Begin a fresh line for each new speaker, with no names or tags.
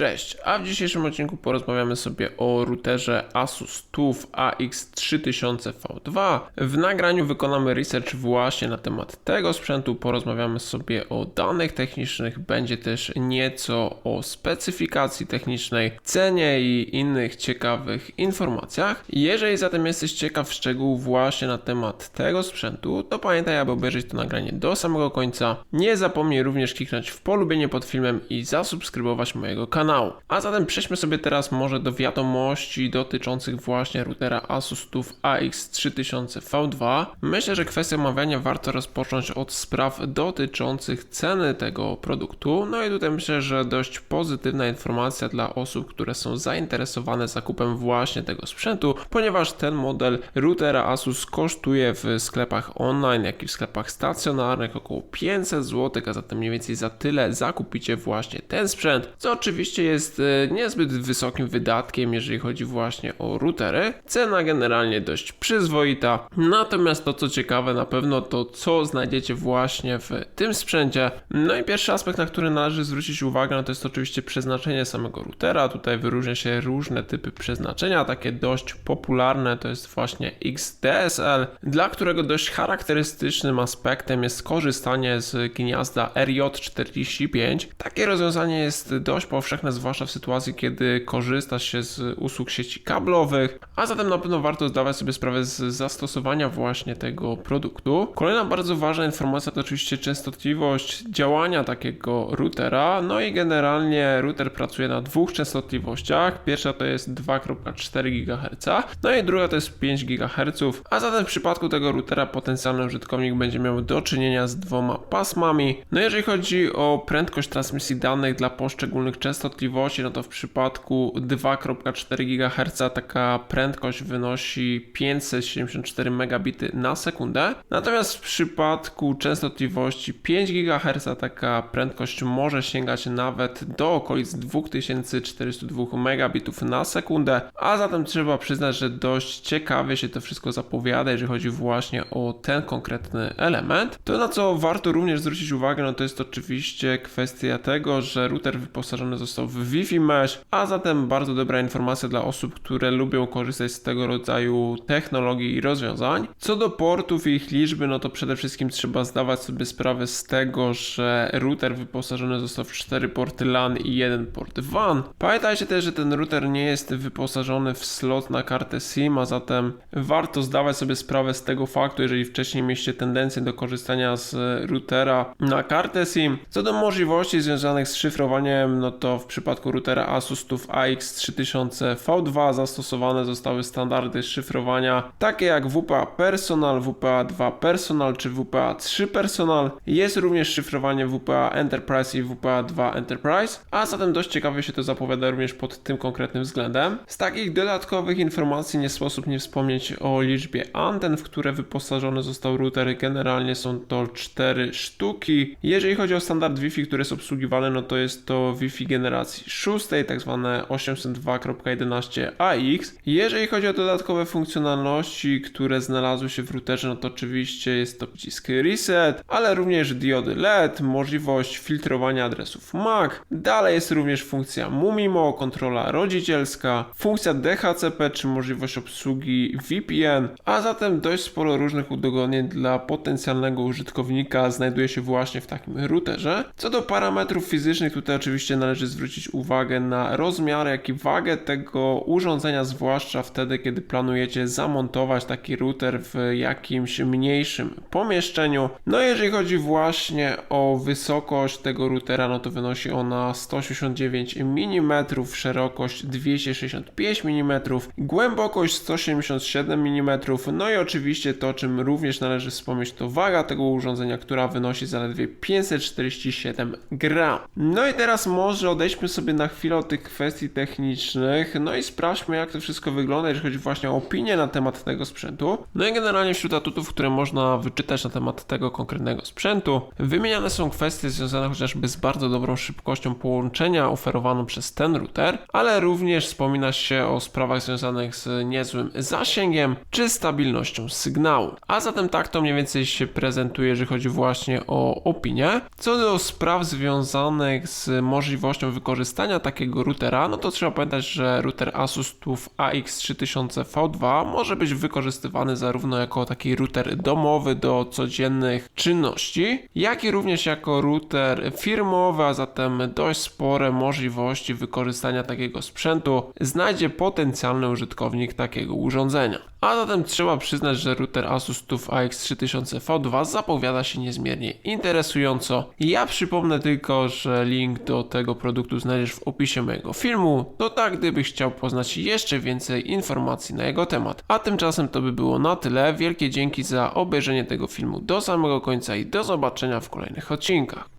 Cześć, a w dzisiejszym odcinku porozmawiamy sobie o routerze Asus TUF AX3000V2. W nagraniu wykonamy research właśnie na temat tego sprzętu, porozmawiamy sobie o danych technicznych, będzie też nieco o specyfikacji technicznej, cenie i innych ciekawych informacjach. Jeżeli zatem jesteś ciekaw szczegółów właśnie na temat tego sprzętu, to pamiętaj, aby obejrzeć to nagranie do samego końca. Nie zapomnij również kliknąć w polubienie pod filmem i zasubskrybować mojego kanału. A zatem przejdźmy sobie teraz może do wiadomości dotyczących właśnie routera Asus TUF AX3000V2. Myślę, że kwestię omawiania warto rozpocząć od spraw dotyczących ceny tego produktu. No i tutaj myślę, że dość pozytywna informacja dla osób, które są zainteresowane zakupem właśnie tego sprzętu, ponieważ ten model routera Asus kosztuje w sklepach online, jak i w sklepach stacjonarnych około 500 zł, a zatem mniej więcej za tyle zakupicie właśnie ten sprzęt, co oczywiście jest e, niezbyt wysokim wydatkiem, jeżeli chodzi właśnie o routery. Cena generalnie dość przyzwoita. Natomiast to co ciekawe na pewno to co znajdziecie właśnie w tym sprzęcie. No i pierwszy aspekt, na który należy zwrócić uwagę, no to jest oczywiście przeznaczenie samego routera. Tutaj wyróżnia się różne typy przeznaczenia, takie dość popularne to jest właśnie XDSL, dla którego dość charakterystycznym aspektem jest korzystanie z gniazda RJ45. Takie rozwiązanie jest dość powszechne, zwłaszcza w sytuacji, kiedy korzysta się z usług sieci kablowych, a zatem na pewno warto zdawać sobie sprawę z zastosowania właśnie tego produktu. Kolejna bardzo ważna informacja to oczywiście częstotliwość działania takiego routera, no i generalnie router pracuje na dwóch częstotliwościach. Pierwsza to jest 2,4 GHz, no i druga to jest 5 GHz, a zatem w przypadku tego routera potencjalny użytkownik będzie miał do czynienia z dwoma pasmami. No jeżeli chodzi o prędkość transmisji danych dla poszczególnych częstotliwości, no to w przypadku 2,4 GHz taka prędkość wynosi 574 megabity na sekundę. Natomiast w przypadku częstotliwości 5 GHz taka prędkość może sięgać nawet do okolic 2402 megabitów na sekundę, a zatem trzeba przyznać, że dość ciekawie się to wszystko zapowiada, jeżeli chodzi właśnie o ten konkretny element. To na co warto również zwrócić uwagę, no to jest oczywiście kwestia tego, że router wyposażony został w Wi-Fi Mesh, a zatem bardzo dobra informacja dla osób, które lubią korzystać z tego rodzaju technologii i rozwiązań. Co do portów i ich liczby, no to przede wszystkim trzeba zdawać sobie sprawę z tego, że router wyposażony został w 4 porty LAN i jeden port WAN. Pamiętajcie też, że ten router nie jest wyposażony w slot na kartę SIM, a zatem warto zdawać sobie sprawę z tego faktu, jeżeli wcześniej mieliście tendencję do korzystania z routera na kartę SIM. Co do możliwości związanych z szyfrowaniem, no to w przypadku routera Asus TUF AX3000V2 zastosowane zostały standardy szyfrowania takie jak WPA Personal, WPA2 Personal czy WPA3 Personal. Jest również szyfrowanie WPA Enterprise i WPA2 Enterprise, a zatem dość ciekawie się to zapowiada również pod tym konkretnym względem. Z takich dodatkowych informacji nie sposób nie wspomnieć o liczbie anten, w które wyposażony został router. Generalnie są to 4 sztuki. Jeżeli chodzi o standard Wi-Fi, który jest obsługiwany, no to jest to Wi-Fi generacji 6, tak zwane 802.11ax. Jeżeli chodzi o dodatkowe funkcjonalności, które znalazły się w routerze, no to oczywiście jest to przycisk reset, ale również diody LED, możliwość filtrowania adresów MAC. Dalej jest również funkcja Mumimo, kontrola rodzicielska, funkcja DHCP czy możliwość obsługi VPN, a zatem dość sporo różnych udogodnień dla potencjalnego użytkownika znajduje się właśnie w takim routerze. Co do parametrów fizycznych, tutaj oczywiście należy zwrócić uwagę na rozmiar, jak i wagę tego urządzenia, zwłaszcza wtedy, kiedy planujecie zamontować taki router w jakimś mniejszym pomieszczeniu. No jeżeli chodzi właśnie o wysokość tego routera, no to wynosi ona 189 mm, szerokość 265 mm, głębokość 177 mm, no i oczywiście to, czym również należy wspomnieć, to waga tego urządzenia, która wynosi zaledwie 547 gram. No i teraz może odejdźmy sobie na chwilę od tych kwestii technicznych, no i sprawdźmy jak to wszystko wygląda, jeżeli chodzi właśnie o opinię na temat tego sprzętu. No i generalnie wśród atutów, które można wyczytać na temat tego konkretnego sprzętu, wymieniane są kwestie związane chociażby z bardzo dobrą szybkością połączenia oferowaną przez ten router, ale również wspomina się o sprawach związanych z niezłym zasięgiem czy stabilnością sygnału. A zatem tak to mniej więcej się prezentuje, jeżeli chodzi właśnie o opinię. Co do spraw związanych z możliwością wykorzystania wykorzystania takiego routera, no to trzeba pamiętać, że router Asus TUF AX3000V2 może być wykorzystywany zarówno jako taki router domowy do codziennych czynności, jak i również jako router firmowy, a zatem dość spore możliwości wykorzystania takiego sprzętu znajdzie potencjalny użytkownik takiego urządzenia. A zatem trzeba przyznać, że router Asus TUF AX3000V2 zapowiada się niezmiernie interesująco. Ja przypomnę tylko, że link do tego produktu znajdziesz w opisie mojego filmu, to tak gdybyś chciał poznać jeszcze więcej informacji na jego temat. A tymczasem to by było na tyle. Wielkie dzięki za obejrzenie tego filmu do samego końca i do zobaczenia w kolejnych odcinkach.